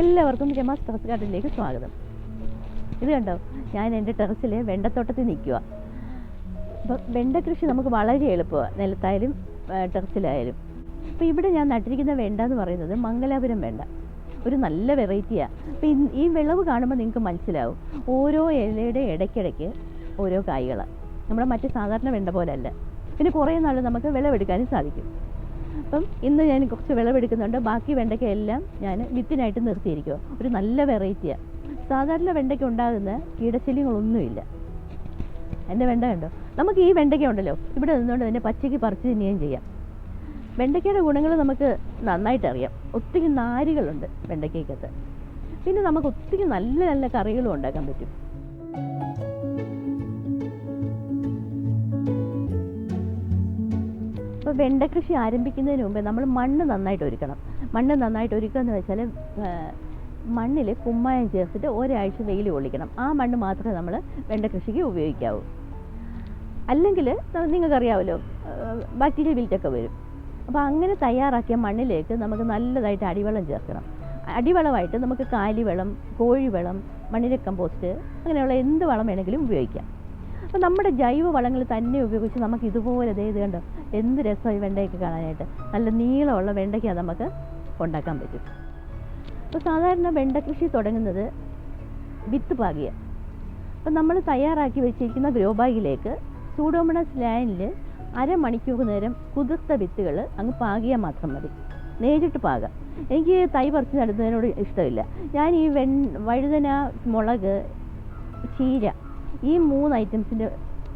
എല്ലാവർക്കും Gemma's terrace ഗാർഡനിലേക്ക് സ്വാഗതം. ഇത് കണ്ടോ? ഞാൻ എന്റെ ടെറസിൽ വെണ്ടത്തോട്ടത്തിൽ നിൽക്കുക അപ്പോൾ വെണ്ട കൃഷി നമുക്ക് വളരെ എളുപ്പമാണ് നിലത്തായാലും ടെറസിലായാലും. അപ്പോൾ ഇവിടെ ഞാൻ നട്ടിരിക്കുന്ന വെണ്ട എന്ന് പറയുന്നത് മംഗലാപുരം വെണ്ട. ഒരു നല്ല വെറൈറ്റിയാണ് അപ്പോൾ ഈ വിളവ് കാണുമ്പോൾ നിങ്ങൾക്ക് മനസ്സിലാവും. ഓരോ ഇലയുടെ ഇടയ്ക്കിടയ്ക്ക് ഓരോ കായ്കളാണ് നമ്മുടെ മറ്റ് സാധാരണ വെണ്ട പോലെയല്ല പിന്നെ കുറേ നാൾ നമുക്ക് വിളവെടുക്കാനും സാധിക്കും. അപ്പം ഇന്ന് ഞാൻ കുറച്ച് വിളവെടുക്കുന്നുണ്ട്. ബാക്കി വെണ്ടയ്ക്ക എല്ലാം ഞാൻ വിത്തിനായിട്ട് നിർത്തിയിരിക്കുക ഒരു നല്ല വെറൈറ്റിയാണ് സാധാരണ വെണ്ടയ്ക്ക ഉണ്ടാകുന്ന കീടശല്യങ്ങളൊന്നുമില്ല. എന്റെ വെണ്ട കണ്ടോ? നമുക്ക് ഈ വെണ്ടയ്ക്ക ഉണ്ടല്ലോ. ഇവിടെ നിന്നുകൊണ്ട് തന്നെ പച്ചയ്ക്ക് പറിച്ച് തിന്നുകയും ചെയ്യാം. വെണ്ടയ്ക്കയുടെ ഗുണങ്ങൾ നമുക്ക് നന്നായിട്ട് അറിയാം. ഒത്തിരി നാരുകളുണ്ട് വെണ്ടയ്ക്കകത്ത് പിന്നെ നമുക്ക് ഒത്തിരി നല്ല നല്ല കറികളും ഉണ്ടാക്കാൻ പറ്റും. ഇപ്പോൾ വെണ്ട കൃഷി ആരംഭിക്കുന്നതിന് മുമ്പേ നമ്മൾ മണ്ണ് നന്നായിട്ട് ഒരുക്കണം. മണ്ണ് നന്നായിട്ട് ഒരുക്കുക എന്ന് വെച്ചാൽ മണ്ണിൽ കുമ്മായം ചേർത്തിട്ട് ഒരാഴ്ച വെയിൽ കൊള്ളിക്കണം. ആ മണ്ണ് മാത്രമേ നമ്മൾ വെണ്ട കൃഷിക്ക് ഉപയോഗിക്കാവൂ. അല്ലെങ്കിൽ നിങ്ങൾക്കറിയാമല്ലോ ബാക്ടീരിയ വിൽറ്റൊക്കെ വരും. അപ്പോൾ അങ്ങനെ തയ്യാറാക്കിയ മണ്ണിലേക്ക് നമുക്ക് നല്ലതായിട്ട് അടിവെള്ളം ചേർക്കണം. അടിവളമായിട്ട് നമുക്ക് കാലിവെള്ളം കോഴിവെള്ളം മണ്ണിര കമ്പോസ്റ്റ് അങ്ങനെയുള്ള എന്ത് വളം വേണമെങ്കിലും ഉപയോഗിക്കാം. അപ്പോൾ നമ്മുടെ ജൈവ വളങ്ങൾ തന്നെ ഉപയോഗിച്ച് നമുക്ക് ഇതുപോലെ ഇത് എന്ത് രസമായി വെണ്ടയ്ക്ക് കാണാനായിട്ട്. നല്ല നീളമുള്ള വെണ്ടയ്ക്ക നമുക്ക് ഉണ്ടാക്കാൻ പറ്റും. അപ്പോൾ സാധാരണ വെണ്ട കൃഷി തുടങ്ങുന്നത് വിത്ത് പാകിയ. അപ്പം നമ്മൾ തയ്യാറാക്കി വെച്ചിരിക്കുന്ന ഗ്രോ ബാഗിലേക്ക് സൂഡോമണസ് ലൈനിൽ അരമണിക്കൂർ നേരം കുതിർത്ത വിത്തുകൾ അങ്ങ് പാകിയാൽ മാത്രം മതി. നേരിട്ട് പാകാം. എനിക്ക് തൈ പറിച്ച് നടുന്നതിനോട് ഇഷ്ടമില്ല. ഞാൻ ഈ വെൺ വഴുതന മുളക് ചീര ഈ മൂന്ന് ഐറ്റംസിന്റെ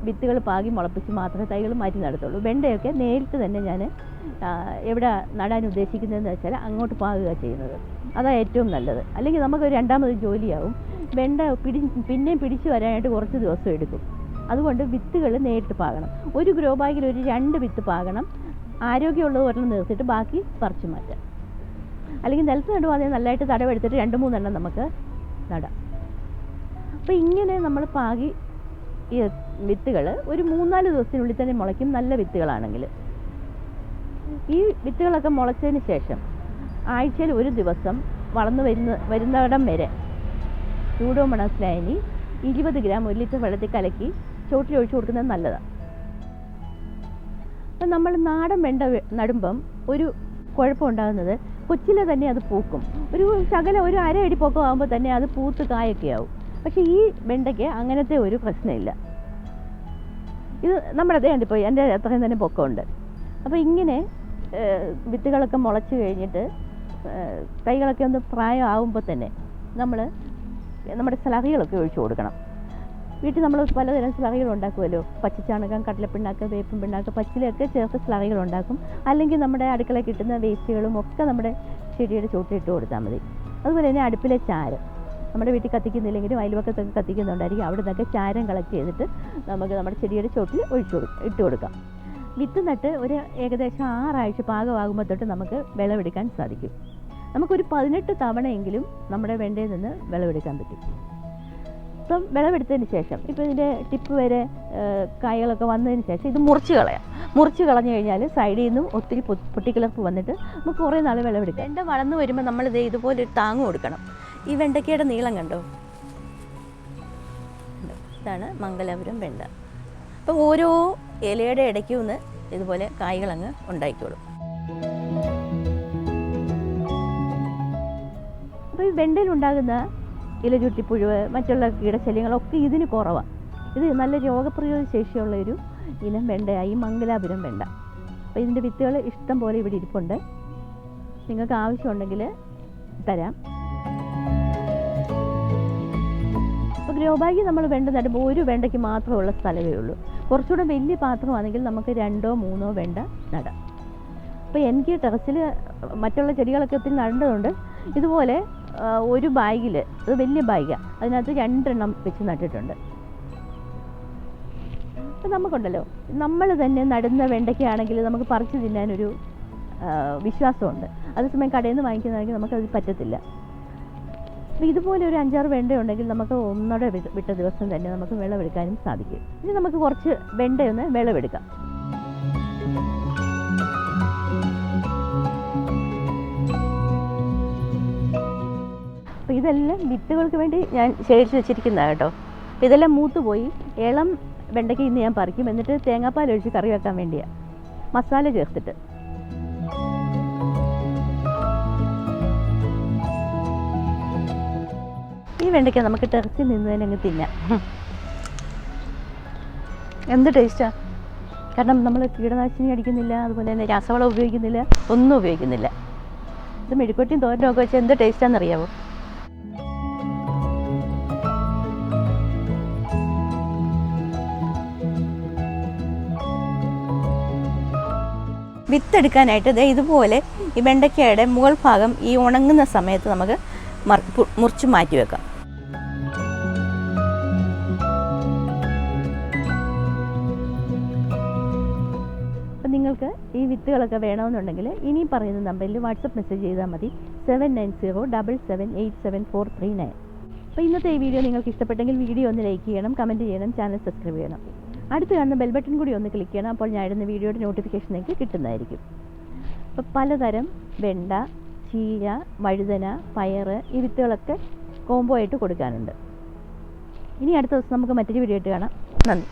വിത്തുകൾ പാകി മുളപ്പിച്ച് മാത്രമേ തൈകൾ മാറ്റി നടത്തുള്ളൂ. വെണ്ടയൊക്കെ നേരിട്ട് തന്നെ ഞാൻ എവിടെ നടാൻ ഉദ്ദേശിക്കുന്നതെന്ന് വെച്ചാൽ അങ്ങോട്ട് പാകുക ചെയ്യുന്നത്. അതാണ് ഏറ്റവും നല്ലത്. അല്ലെങ്കിൽ നമുക്ക് രണ്ടാമത് ജോലിയാവും. വെണ്ട പിടി പിന്നെയും പിടിച്ചു വരാനായിട്ട് കുറച്ച് ദിവസം എടുക്കും. അതുകൊണ്ട് വിത്തുകൾ നേരിട്ട് പാകണം. ഒരു ഗ്രോ ബാഗിൽ ഒരു രണ്ട് വിത്ത് പാകണം. ആരോഗ്യമുള്ളത് ഒരെണ്ണം നിർത്തിയിട്ട് ബാക്കി പറിച്ചു മാറ്റാം. അല്ലെങ്കിൽ നിലത്ത് നടുവാണെങ്കിൽ നല്ലതായിട്ട് തടവെടുത്തിട്ട് രണ്ട് മൂന്നെണ്ണം നമുക്ക് നടാം. അപ്പോൾ ഇങ്ങനെ നമ്മൾ പാകി ഈ വിത്തുകൾ ഒരു മൂന്നാൽ ദിവസത്തിനുള്ളിൽ തന്നെ മുളയ്ക്കും. നല്ല വിത്തുകളാണെങ്കിൽ. ഈ വിത്തുകളൊക്കെ മുളച്ചതിന് ശേഷം ആഴ്ചയിൽ ഒരു ദിവസം വളർന്നു വരുന്ന വരുന്നിടം വരെ ചൂടോ ലൈനി ഇരുപത് ഗ്രാം ഒരു ലിറ്റർ വെള്ളത്തിൽ കലക്കി ചോട്ടിൽ ഒഴിച്ചു കൊടുക്കുന്നത് നല്ലതാണ് അപ്പം നമ്മൾ നാടൻ വെണ്ട നടുമ്പം ഒരു കുഴപ്പമുണ്ടാകുന്നത് കൊച്ചിലെ തന്നെ അത് പൂക്കും. ഒരു ശകലം ഒരു അര അടി പൊക്കം ആകുമ്പോൾ തന്നെ അത് പൂത്ത് കായൊക്കെ ആവും. പക്ഷേ ഈ വെണ്ടയ്ക്ക് അങ്ങനത്തെ ഒരു പ്രശ്നമില്ല. ഇത് നമ്മുടെ അതേ കണ്ടിപ്പോൾ എന്റെ അത്രയും തന്നെ പൊക്കമുണ്ട്. അപ്പോൾ ഇങ്ങനെ വിത്തുകളൊക്കെ മുളച്ച് കഴിഞ്ഞിട്ട് തൈകളൊക്കെ ഒന്ന് പ്രായമാകുമ്പോൾ തന്നെ നമ്മൾ നമ്മുടെ സ്ലറികളൊക്കെ ഒഴിച്ചു കൊടുക്കണം. വീട്ടിൽ നമ്മൾ പലതരം സ്ലറികൾ ഉണ്ടാക്കുമല്ലോ. പച്ചച്ചാണകം കടലപ്പിണ്ണാക്ക് വേപ്പും പിണ്ണാക്ക് പച്ചിലൊക്കെ ചേർത്ത് സ്ലറികൾ ഉണ്ടാക്കും. അല്ലെങ്കിൽ നമ്മുടെ അടുക്കളയിൽ കിട്ടുന്ന വേസ്റ്റുകളും ഒക്കെ നമ്മുടെ ചെടിയുടെ ചുവട്ടിലിട്ട് കൊടുത്താൽ മതി. അതുപോലെ തന്നെ അടുപ്പിലെ ചാരം. നമ്മുടെ വീട്ടിൽ കത്തിക്കുന്നില്ലെങ്കിലും അയൽവക്കത്തൊക്കെ കത്തിക്കുന്നുണ്ടായിരിക്കും. അവിടെ നിന്നൊക്കെ ചാരം കളക്ട് ചെയ്തിട്ട് നമുക്ക് നമ്മുടെ ചെടിയുടെ ചോട്ടിൽ ഒഴിച്ചു ഇട്ട് കൊടുക്കാം. വിത്ത് നട്ട് ഒരു ഏകദേശം ആറാഴ്ച പാകമാകുമ്പോൾ തൊട്ട് നമുക്ക് വിളവെടുക്കാൻ സാധിക്കും. നമുക്കൊരു പതിനെട്ട് തവണയെങ്കിലും നമ്മുടെ വെണ്ടയിൽ നിന്ന് വിളവെടുക്കാൻ പറ്റും. ഇപ്പം വിളവെടുത്തതിന് ശേഷം ഇപ്പോൾ ഇതിന്റെ ടിപ്പ് വരെ കായകളൊക്കെ വന്നതിന് ശേഷം ഇത് മുറിച്ച് കളയാം. മുറിച്ച് കളഞ്ഞു കഴിഞ്ഞാൽ സൈഡിൽ നിന്നും ഒത്തിരി പൊട്ടിക്കിളർപ്പ് വന്നിട്ട് നമുക്ക് കുറേ നാൾ വിളവെടുക്കാം. വെണ്ട വളർന്നു വരുമ്പോൾ നമ്മൾ ഇത് ഇതുപോലെ ഒരു താങ്ങ് കൊടുക്കണം. ഈ വെണ്ടയ്ക്കയുടെ നീളം കണ്ടോ? ഇതാണ് മംഗലാപുരം വെണ്ട. അപ്പം ഓരോ ഇലയുടെ ഇടയ്ക്കും ഒന്ന് ഇതുപോലെ കായ്കളങ്ങ് ഉണ്ടായിക്കോളും. അപ്പോൾ ഈ വെണ്ടയിലുണ്ടാകുന്ന ഇലചുട്ടിപ്പുഴുവ് മറ്റുള്ള കീടശല്യങ്ങളൊക്കെ ഇതിന് കുറവാണ് ഇത് നല്ല രോഗപ്രതിരോധ ശേഷിയുള്ള ഒരു ഇനം വെണ്ടയായി മംഗലാപുരം വെണ്ട. അപ്പോൾ ഇതിന്റെ വിത്തുകൾ ഇഷ്ടം പോലെ ഇവിടെ ഇരിപ്പുണ്ട്. നിങ്ങൾക്ക് ആവശ്യമുണ്ടെങ്കിൽ തരാം. ഗ്രോ നമ്മൾ വെണ്ട നടുമ്പോൾ ഒരു വെണ്ടയ്ക്ക് മാത്രമുള്ള സ്ഥലമേ ഉള്ളൂ. കുറച്ചുകൂടെ വലിയ പാത്രമാണെങ്കിൽ നമുക്ക് രണ്ടോ മൂന്നോ വെണ്ട നടാം. അപ്പോൾ എനിക്ക് ടെറസിൽ മറ്റുള്ള ചെടികളൊക്കെ ഒത്തിരി നടേണ്ടതുണ്ട് ഇതുപോലെ ഒരു ബാഗിൽ അത് വലിയ ബാഗാണ് അതിനകത്ത് രണ്ടെണ്ണം വെച്ച് നട്ടിട്ടുണ്ട്. അപ്പം നമുക്കുണ്ടല്ലോ നമ്മൾ തന്നെ നടുന്ന വെണ്ടയ്ക്കാണെങ്കിൽ നമുക്ക് പറിച്ചു തിന്നാനൊരു വിശ്വാസമുണ്ട്. അതേസമയം കടയിൽ നിന്ന് വാങ്ങിക്കുന്നതാണെങ്കിൽ നമുക്കത് പറ്റത്തില്ല. അപ്പോൾ ഇതുപോലെ ഒരു അഞ്ചാറ് വെണ്ട ഉണ്ടെങ്കിൽ നമുക്ക് ഒന്നടെ വിട്ട ദിവസം തന്നെ നമുക്ക് വിളവെടുക്കാനും സാധിക്കും. ഇനി നമുക്ക് കുറച്ച് വെണ്ടയൊന്ന് വിളവെടുക്കാം. അപ്പോൾ ഇതെല്ലാം വിത്തുകൾക്ക് വേണ്ടി ഞാൻ ശേഖരിച്ച് വെച്ചിരിക്കുന്നതാണ് കേട്ടോ. അപ്പോൾ ഇതെല്ലാം മൂത്ത് പോയി ഇളം വെണ്ടയ്ക്ക ഇന്ന് ഞാൻ പറിക്കും. എന്നിട്ട് തേങ്ങാപ്പാൽ ഒഴിച്ച് കറി വെക്കാൻ വേണ്ടിയാണ് മസാല ചേർത്തിട്ട്. ഈ വെണ്ടയ്ക്ക നമുക്ക് ടെറസിൽ നിന്ന് തന്നെ അങ്ങ് തിന്നാം. എന്ത് ടേസ്റ്റാ? കാരണം നമ്മൾ കീടനാശിനി അടിക്കുന്നില്ല അതുപോലെ തന്നെ രാസവളം ഉപയോഗിക്കുന്നില്ല ഒന്നും ഉപയോഗിക്കുന്നില്ല. ഇത് മെഴുക്കോട്ടിയും തോരനും ഒക്കെ വെച്ചാൽ എന്ത് ടേസ്റ്റാണെന്നറിയാവോ വിത്തെടുക്കാനായിട്ട് ഇതേ ഇതുപോലെ ഈ വെണ്ടയ്ക്കയുടെ മുകൾ ഭാഗം ഈ ഉണങ്ങുന്ന സമയത്ത് നമുക്ക് മുറിച്ച് മാറ്റി വെക്കാം. അപ്പം നിങ്ങൾക്ക് ഈ വിത്തുകളൊക്കെ വേണമെന്നുണ്ടെങ്കിൽ ഇനി പറയുന്ന നമ്പറിൽ വാട്സപ്പ് മെസ്സേജ് ചെയ്താൽ മതി. Seven nine zero double seven eight seven four three nine. അപ്പോൾ ഇന്നത്തെ ഈ വീഡിയോ നിങ്ങൾക്ക് ഇഷ്ടപ്പെട്ടെങ്കിൽ വീഡിയോ ഒന്ന് ലൈക്ക് ചെയ്യണം കമന്റ് ചെയ്യണം ചാനൽ സബ്സ്ക്രൈബ് ചെയ്യണം. അടുത്ത് കാണുന്ന ബെൽ ബട്ടൺ കൂടി ഒന്ന് ക്ലിക്ക് ചെയ്യണം അപ്പോൾ ഞാൻ ഇടുന്ന വീഡിയോയുടെ നോട്ടിഫിക്കേഷനിലേക്ക് കിട്ടുന്നതായിരിക്കും. അപ്പോൾ പലതരം വെണ്ട ചീര വഴുതന പയർ ഈ വിത്തുകളൊക്കെ കോംബോ ആയിട്ട് കൊടുക്കാനുണ്ട്. ഇനി അടുത്ത ദിവസം നമുക്ക് മറ്റൊരു വീഡിയോ ആയിട്ട് കാണാം. നന്ദി.